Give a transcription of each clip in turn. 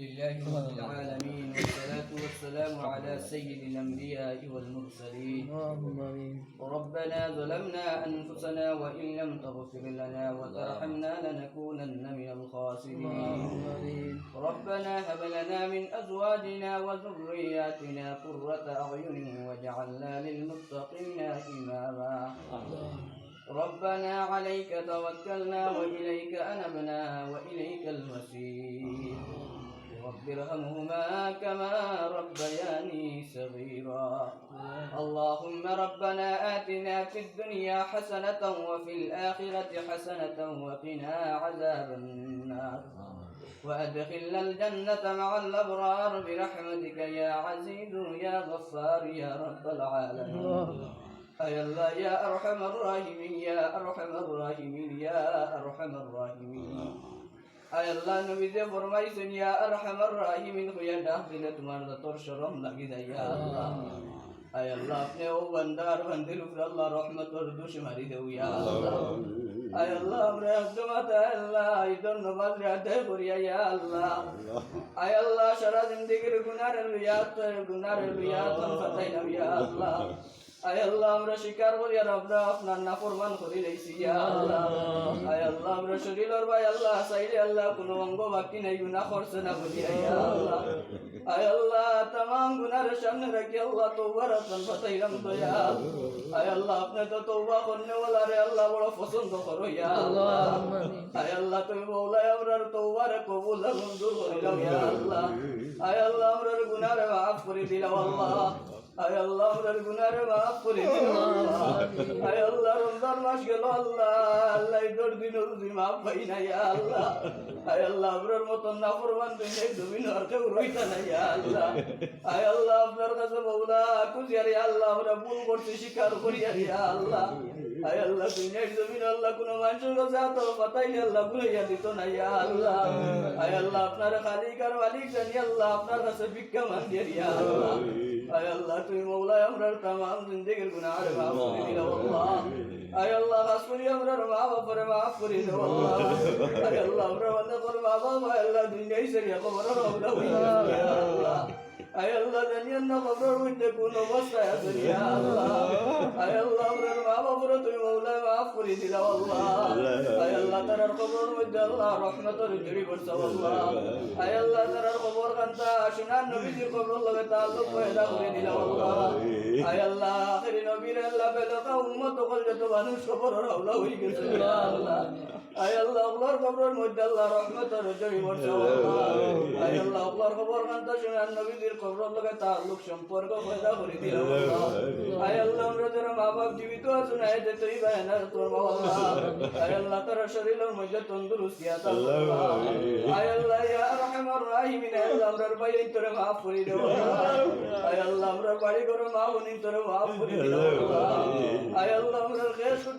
لله رب العالمين والصلاة والسلام على سيد الأنبياء والمرسلين. اللهم آمين. ربنا ظلمنا أنفسنا وإن لم تغفر لنا وترحمنا لنكونن من الخاسرين. ربنا هب لنا من أزواجنا وذرياتنا قرة أعين واجعلنا للمتقين إماما. ربنا عليك توكلنا وإليك أنبنا ارحمهما كما ربياني صغيرا. اللهم ربنا آتنا في الدنيا حسنة وفي الآخرة حسنة وقنا عذاب النار. وأدخلنا الجنة مع الأبرار برحمتك يا عزيز يا غفار يا رب العالمين. أي الله يا أرحم الراحمين يا أرحم الراحمين يا أرحم الراحمين. আল্লাহ নবী যে ফরমাইছেন, ইয়া আরহামার রাহিমিন হইয়া ডাক দিলে তোমার যতর শরম লাগি যায় আল্লাহ। আয় আল্লাহ, আপনি ও বান্দা আর বান্দির উপর আল্লাহ রহমতর দুষ মারি দেউ আল্লাহ। আয় আল্লাহ, আমরা তোমার আল্লাহ, এই ধন্যবাদ রাতে করিয়া ইয়া আল্লাহ। আয় আল্লাহ, সারা জিন্দিগির গুনার লুইয়া তোর গুনার লুইয়া তোর ফাতাই ইয়া আল্লাহ। আয় আল্লাহ আমরা স্বীকার করি আপনার না প্রমাণ করি রইছি আল্লাহ। আল্লাহ। আল্লাহ কোনো অঙ্গ বাকি নাই আল্লাহ। আয় আল্লাহ তাম গুনার আল্লাহ তো আয় আল্লাহ তো তোবা করনে বলা আল্লাহ আল্লাহ। আয় আল্লাহ তুমি বলাই আমরার আল্লাহ। আয় গুনারে মাফ করে দিলাম আল্লাহ। আয় আমরার গুনারে মাফ আল্লাহ রমজান মাস ইয়া ইয়া আপনার কাছে খুশি আর ইয়া আল্লাহ আমরা ভুল করতে স্বীকার করি ইয়া আল্লাহ ইয়া আপনার কাছে ভিক্ষা ইয়া আল্লাহ আয় মৌলায় আমরা তামাম জিন্দগির গুনাহ আর মাফ করে দিলাম আল্লাহ। আয় আল্লাহ খাস করি আমরা মা বাপরে মাফ করে দাও আল্লাহ। আয় আল্লাহ আমরা বন্ধ করে বাবা আল্লাহ দুনিয়ায় সেরিয়া খবর আল্লাহ। আয় আল্লাহ জানিয়েন না খবরের মধ্যে কোন অবস্থায় আছে ইয়া আল্লাহ। আয় আল্লাহ আমরা মা বাপরে তুমি মৌলায় মাফ করে দিলাম আল্লাহ। আয় আল্লাহ, তারার খবরের মধ্যে আল্লাহ রহমতের জড়ি করছে আল্লাহ। আয় আল্লাহ, তারার খবর কান্তা সোনার নবীজির খবর লগে তাল্লুক পয়দা করে দিলাম আল্লাহ। আয় আল্লাহ, আখেরি নবীর আল্লাহ বেলকা উম্মত কল যত মানুষ খবর হাওলা হয়ে গেছে আয় আল্লাহ আল্লাহর খবরের মধ্যে আল্লাহ রহমতের জড়ি আল্লাহ আয় আল্লাহ আল্লাহর খবর কান্তা সোনার নবীজির খবর লগে তাল্লুক সম্পর্ক পয়দা করে দিলাম আল্লাহ আয় আল্লাহ আমরা যারা মা বাপ জীবিত আছো না এতে তুই বায়না তোর মা আল্লাহ আয় আল্লাহ তার শরীরের মধ্যে তন্দুরুস্তি আল্লাহ আয় আল্লাহ ইয়া রাহিমিন আয় আল্লাহ আমরার ভাই তোরে মাফ করে দেও আয় আল্লাহ আমরার বাড়ি ঘর মা বোনিন তোরে মাফ করে দেও আয়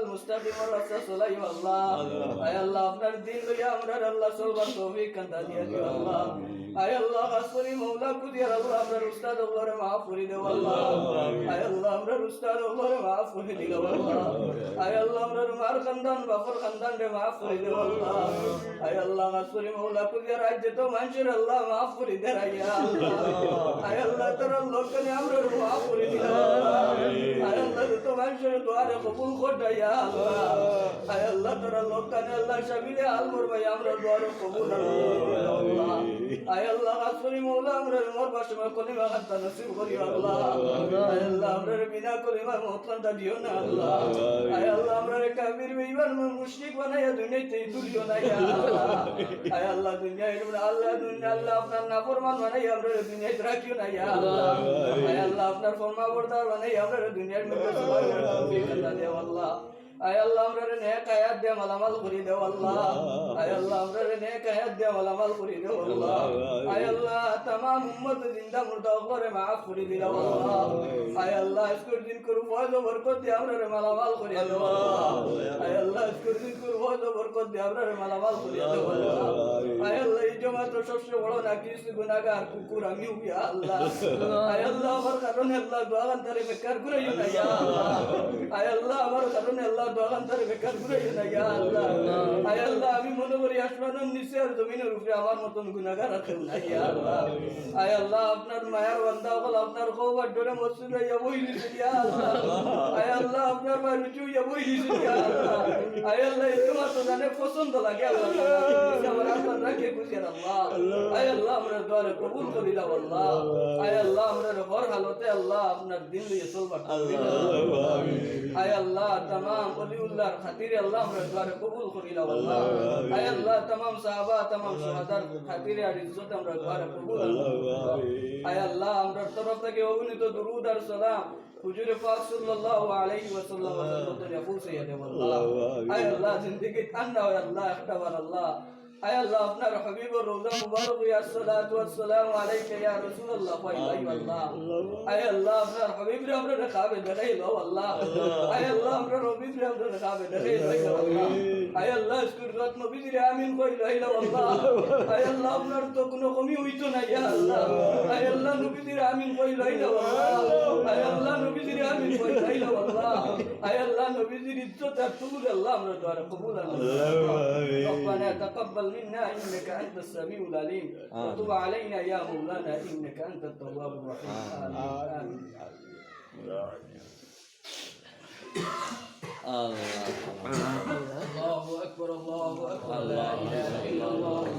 সিরাতুল মুস্তাকিম রাস্তা চলাই আল্লাহ। আয় আল্লাহ আপনার দিন লইয়া আমরার আল্লাহ চলবার তৌফিক কান্দা দিয়া দিও আল্লাহ। আয় আল্লাহ করি মৌলা কুদিয়ার আল্লাহ আমরার উস্তাদ আল্লাহরে মাফ করে দেও আল্লাহ। আয় আল্লাহ আমরার উস্তাদ আল্লাহরে মাফ করে দিও আল্লাহ। আয় আল্লাহ আমরার মার খানদান বাপর খানদান রে মাফ করে দেও আল্লাহ। আয় আল্লাহ করি মৌলা কুদিয়ার রাজ্য তো মানুষের আল্লাহ মাফ করে দে রাইয়া আল্লাহ। আয় আল্লাহ তোর লোকনে আমরার মাফ করে দিও আল্লাহ। আয় আল্লাহ মানুষের দোয়ারে কবুল কর দাইয়া আল্লাহ। আয় আল্লাহ, তোর লোকনে আল্লাহ সাবিলে আল করবাই আমরা দোয়ারে কবুল আল্লাহ। আয় আল্লাহ আসরি মৌলা আমরা মোর পাশে কলিমা হাত্তা নসিব করি আল্লাহ আয় আল্লাহ আমরা বিনা কলিমা মতলানটা দিও না আল্লাহ আয় আল্লাহ আমরা কাবির বেঈমান মুশরিক বানাইয়া দুনিয়াতে তুলিও না আল্লাহ। আয় আল্লাহ আল্লাহ দুনিয়া আল্লাহ আপনার নাফরমান বানাইয়া আমরা দুনিয়াতে রাখিও না আল্লাহ। আয় আল্লাহ আপনার ফরমাবরদার বানাইয়া আমরা দুনিয়ার মধ্যে সবাই আল্লাহ। আয় আল্লাহ আমরা নেক আয়াত দিয়ে মালামাল করে দেও আল্লাহ আয় আল্লাহ আমরা নেক আয়াত দিয়ে মালামাল করে দেও আল্লাহ আয় আল্লাহ तमाम उम्मत जिंदा मुर्दा ओगरे माफ করে দিলা আল্লাহ আয় আল্লাহ ইসকর দিন করু ফয়জ ও বরকত দি আমরারে মালামাল করে দাও আল্লাহ আয় আল্লাহ ইসকর দিন করু ফয়জ ও বরকত দি আমরারে মালামাল করে দাও আল্লাহ আয় আল্লাহ জমাত সবচেয়ে বড় নাকিস গুনাহগার কুকুর আমি ইয়া আল্লাহ আয় আল্লাহ আমার কারণে আল্লাহ দোয়া আন্তরে বেকার করে না ইয়া আল্লাহ আয় আল্লাহ আমার কারণে আল্লাহ দোয়া আন্তরে বেকার করে না ইয়া আল্লাহ আয় আল্লাহ আমি মনে করি আসমানের নিচে আর জমিনের উপরে আমার মতন গুনাহগার আছে না ইয়া আল্লাহ আয় আল্লাহ আপনার মায়ার বান্দা হল আপনার খবর ডরে মসজিদে ইয়া বই দিছে ইয়া আল্লাহ আয় আল্লাহ আপনার মায়ের রুচু ইয়া বই দিছে ইয়া আল্লাহ আয় আল্লাহ তোমার তো জানে পছন্দ লাগে আল্লাহ আমার আপনার রাখে খুশি আল্লাহ আল্লাহ। আমরা তরফ থেকে অগণিত দুরুদ আর সালাম হুজুরে পাক সাল্লাল্লাহু আলাইহি ওয়াসাল্লাম আল্লাহ। আল্লাহ জিন্দেগি ঠান্ডা হয় আল্লাহ একটা বার আল্লাহ। আয় আল্লাহ, আপনার হাবিবুর রওজা মুবারক ইয়া সালাতু ওয়াস সালামু আলাইকা ইয়া রাসূলুল্লাহ আল্লাহ আয় আল্লাহ। আপনার হাবিব রে আমরা খাবে দেখাই দাও, আল্লাহ। আয় আল্লাহ আমরা আপনার তো কোনো কমি হইতো না ইয়া আল্লাহ। আল্লাহ নবী রে আমিন কই লাইলা আল্লাহ আয় আল্লাহ নবী রে আমিন কই লাইলা আল্লাহ আয় আল্লাহ নবী রে ইজ্জত আর তুল আল্লাহ আমরা দোয়া কবুল আল্লাহ ربنا تقبل منا انك انت السميع العليم وتب علينا يا مولانا انك انت التواب الرحيم امين امين الله اكبر الله اكبر لا اله الا الله الله